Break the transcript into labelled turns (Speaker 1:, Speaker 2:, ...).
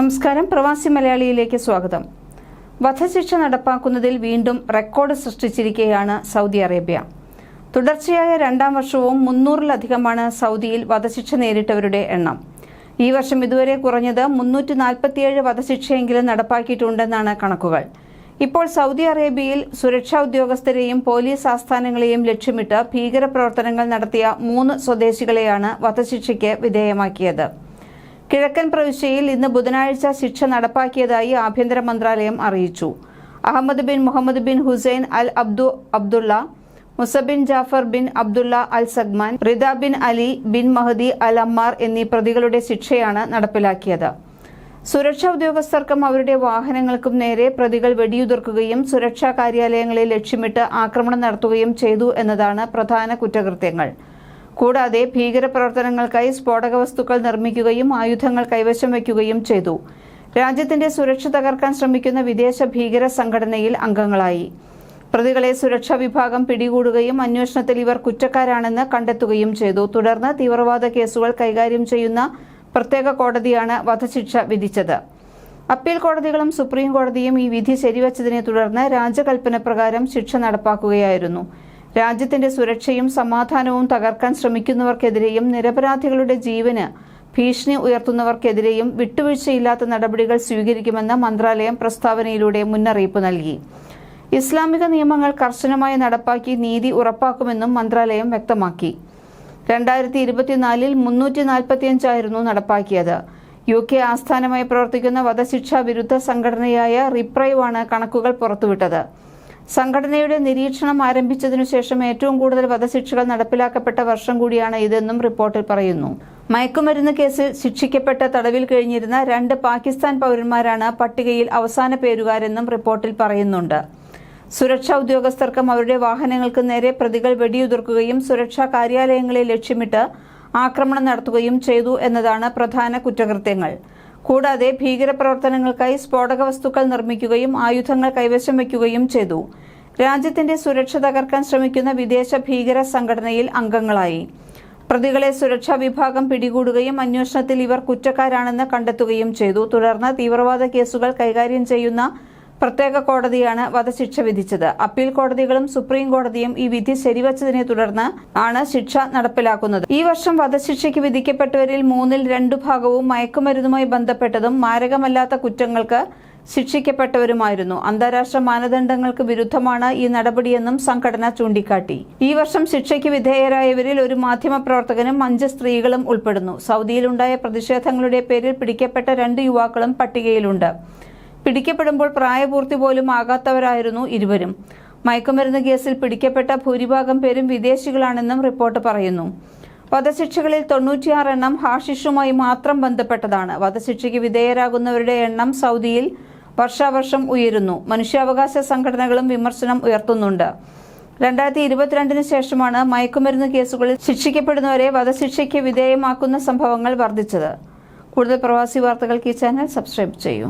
Speaker 1: നമസ്കാരം. പ്രവാസി മലയാളിയിലേക്ക് സ്വാഗതം. വധശിക്ഷ നടപ്പാക്കുന്നതിൽ വീണ്ടും റെക്കോർഡ് സൃഷ്ടിച്ചിരിക്കുകയാണ് സൗദി അറേബ്യ. തുടർച്ചയായ രണ്ടാം വർഷവും മുന്നൂറിലധികമാണ് സൗദിയിൽ വധശിക്ഷ നേരിട്ടവരുടെ എണ്ണം. ഈ വർഷം ഇതുവരെ കുറഞ്ഞത് മുന്നൂറ്റി നാൽപ്പത്തിയേഴ് വധശിക്ഷയെങ്കിലും നടപ്പാക്കിയിട്ടുണ്ടെന്നാണ് കണക്കുകൾ. ഇപ്പോൾ സൗദി അറേബ്യയിൽ സുരക്ഷാ ഉദ്യോഗസ്ഥരെയും പോലീസ് ആസ്ഥാനങ്ങളെയും ലക്ഷ്യമിട്ട് ഭീകരപ്രവർത്തനങ്ങൾ നടത്തിയ മൂന്ന് സ്വദേശികളെയാണ് വധശിക്ഷയ്ക്ക് വിധേയമാക്കിയത്. കിഴക്കൻ പ്രവിശ്യയിൽ ഇന്ന് ബുധനാഴ്ച ശിക്ഷ നടപ്പാക്കിയതായി ആഭ്യന്തര മന്ത്രാലയം അറിയിച്ചു. Ahmed bin Mohammed bin Hussain al Abdu Abdullah Musa bin Jafar bin Abdullah al Sagman Rida bin Ali bin Mahdi al Ammar എന്നീ പ്രതികളുടെ ശിക്ഷയാണ് നടപ്പിലാക്കിയത്. സുരക്ഷാ ഉദ്യോഗസ്ഥർക്കും അവരുടെ വാഹനങ്ങൾക്കും നേരെ പ്രതികൾ വെടിയുതിർക്കുകയും സുരക്ഷാ കാര്യാലയങ്ങളെ ലക്ഷ്യമിട്ട് ആക്രമണം നടത്തുകയും ചെയ്തു എന്നതാണ് പ്രധാന കുറ്റകൃത്യങ്ങൾ. കൂടാതെ ഭീകരപ്രവർത്തനങ്ങൾക്കായി സ്ഫോടക വസ്തുക്കൾ നിർമ്മിക്കുകയും ആയുധങ്ങൾ കൈവശം വയ്ക്കുകയും ചെയ്തു. രാജ്യത്തിന്റെ സുരക്ഷ തകർക്കാൻ ശ്രമിക്കുന്ന വിദേശ ഭീകര സംഘടനയിൽ അംഗങ്ങളായി. പ്രതികളെ സുരക്ഷാ വിഭാഗം പിടികൂടുകയും അന്വേഷണത്തിൽ ഇവർ കുറ്റക്കാരാണെന്ന് കണ്ടെത്തുകയും ചെയ്തു. തുടർന്ന് തീവ്രവാദ കേസുകൾ കൈകാര്യം ചെയ്യുന്ന പ്രത്യേക കോടതിയാണ് വധശിക്ഷ വിധിച്ചത്. അപ്പീൽ കോടതികളും സുപ്രീം കോടതിയും ഈ വിധി ശരിവച്ചതിനെ തുടർന്ന് രാജകൽപ്പന പ്രകാരം ശിക്ഷ നടപ്പാക്കുകയായിരുന്നു. രാജ്യത്തിന്റെ സുരക്ഷയും സമാധാനവും തകർക്കാൻ ശ്രമിക്കുന്നവർക്കെതിരെയും നിരപരാധികളുടെ ജീവന് ഭീഷണി ഉയർത്തുന്നവർക്കെതിരെയും വിട്ടുവീഴ്ചയില്ലാത്ത നടപടികൾ സ്വീകരിക്കുമെന്ന് മന്ത്രാലയം പ്രസ്താവനയിലൂടെ മുന്നറിയിപ്പ് നൽകി. ഇസ്ലാമിക നിയമങ്ങൾ കർശനമായി നടപ്പാക്കി നീതി ഉറപ്പാക്കുമെന്നും മന്ത്രാലയം വ്യക്തമാക്കി. രണ്ടായിരത്തി ഇരുപത്തിനാലിൽ മുന്നൂറ്റി നാൽപ്പത്തിയഞ്ചായിരുന്നു നടപ്പാക്കിയത്. യു കെ ആസ്ഥാനമായി പ്രവർത്തിക്കുന്ന വധശിക്ഷാ വിരുദ്ധ സംഘടനയായ റിപ്രൈവ് ആണ് കണക്കുകൾ പുറത്തുവിട്ടത്. സംഘടനയുടെ നിരീക്ഷണം ആരംഭിച്ചതിനു ശേഷം ഏറ്റവും കൂടുതൽ വധശിക്ഷകൾ നടപ്പിലാക്കപ്പെട്ട വർഷം കൂടിയാണ് ഇതെന്നും റിപ്പോർട്ടിൽ പറയുന്നു. മയക്കുമരുന്ന് കേസിൽ ശിക്ഷിക്കപ്പെട്ട തടവിൽ കഴിഞ്ഞിരുന്ന രണ്ട് പാകിസ്ഥാൻ പൗരന്മാരാണ് പട്ടികയിൽ അവസാന പേരുകാരെന്നും റിപ്പോർട്ടിൽ പറയുന്നുണ്ട്. സുരക്ഷാ ഉദ്യോഗസ്ഥർക്കും അവരുടെ വാഹനങ്ങൾക്ക് നേരെ പ്രതികൾ വെടിയുതിർക്കുകയും സുരക്ഷാ കാര്യാലയങ്ങളെ ലക്ഷ്യമിട്ട് ആക്രമണം നടത്തുകയും ചെയ്തു എന്നതാണ് പ്രധാന കുറ്റകൃത്യങ്ങൾ. കൂടാതെ ഭീകരപ്രവർത്തനങ്ങൾക്കായി സ്ഫോടക വസ്തുക്കൾ നിർമ്മിക്കുകയും ആയുധങ്ങൾ കൈവശം വയ്ക്കുകയും ചെയ്തു. രാജ്യത്തിന്റെ സുരക്ഷ തകർക്കാൻ ശ്രമിക്കുന്ന വിദേശ ഭീകര സംഘടനയിൽ അംഗങ്ങളായി. പ്രതികളെ സുരക്ഷാ വിഭാഗം പിടികൂടുകയും അന്വേഷണത്തിൽ ഇവർ കുറ്റക്കാരാണെന്ന് കണ്ടെത്തുകയും ചെയ്തു. തുടർന്ന് തീവ്രവാദ കേസുകൾ കൈകാര്യം ചെയ്യുന്ന പ്രത്യേക കോടതിയാണ് വധശിക്ഷ വിധിച്ചത്. അപ്പീൽ കോടതികളും സുപ്രീം കോടതിയും ഈ വിധി ശരിവച്ചതിനെ തുടർന്ന് ആണ് ശിക്ഷ നടപ്പിലാക്കുന്നത്. ഈ വർഷം വധശിക്ഷയ്ക്ക് വിധിക്കപ്പെട്ടവരിൽ മൂന്നിൽ രണ്ടു ഭാഗവും മയക്കുമരുന്നുമായി ബന്ധപ്പെട്ടതും മാരകമല്ലാത്ത കുറ്റങ്ങൾക്ക് ശിക്ഷിക്കപ്പെട്ടവരുമായിരുന്നു. അന്താരാഷ്ട്ര മാനദണ്ഡങ്ങൾക്ക് വിരുദ്ധമാണ് ഈ നടപടിയെന്നും സംഘടന ചൂണ്ടിക്കാട്ടി. ഈ വർഷം ശിക്ഷയ്ക്ക് വിധേയരായവരിൽ ഒരു മാധ്യമപ്രവർത്തകനും അഞ്ച് സ്ത്രീകളും ഉൾപ്പെടുന്നു. സൗദിയിലുണ്ടായ പ്രതിഷേധങ്ങളുടെ പേരിൽ പിടിക്കപ്പെട്ട രണ്ട് യുവാക്കളും പട്ടികയിലുണ്ട്. പിടിക്കപ്പെടുമ്പോൾ പ്രായപൂർത്തി പോലും ആകാത്തവരായിരുന്നു ഇരുവരും. മയക്കുമരുന്ന് കേസിൽ പിടിക്കപ്പെട്ട ഭൂരിഭാഗം പേരും വിദേശികളാണെന്നും റിപ്പോർട്ട് പറയുന്നു. വധശിക്ഷകളിൽ തൊണ്ണൂറ്റിയാറ് എണ്ണം ഹാഷിഷുമായി മാത്രം ബന്ധപ്പെട്ടതാണ്. വധശിക്ഷയ്ക്ക് വിധേയരാകുന്നവരുടെ എണ്ണം സൗദിയിൽ വർഷാവർഷം ഉയരുന്നു. മനുഷ്യാവകാശ സംഘടനകളും വിമർശനം ഉയർത്തുന്നുണ്ട്. രണ്ടായിരത്തി ഇരുപത്തിരണ്ടിന് ശേഷമാണ് മയക്കുമരുന്ന് കേസുകളിൽ ശിക്ഷിക്കപ്പെടുന്നവരെ വധശിക്ഷയ്ക്ക് വിധേയമാക്കുന്ന സംഭവങ്ങൾ വർദ്ധിച്ചത്. കൂടുതൽ പ്രവാസി വാർത്തകൾക്ക് ഈ ചാനൽ സബ്സ്ക്രൈബ് ചെയ്യൂ.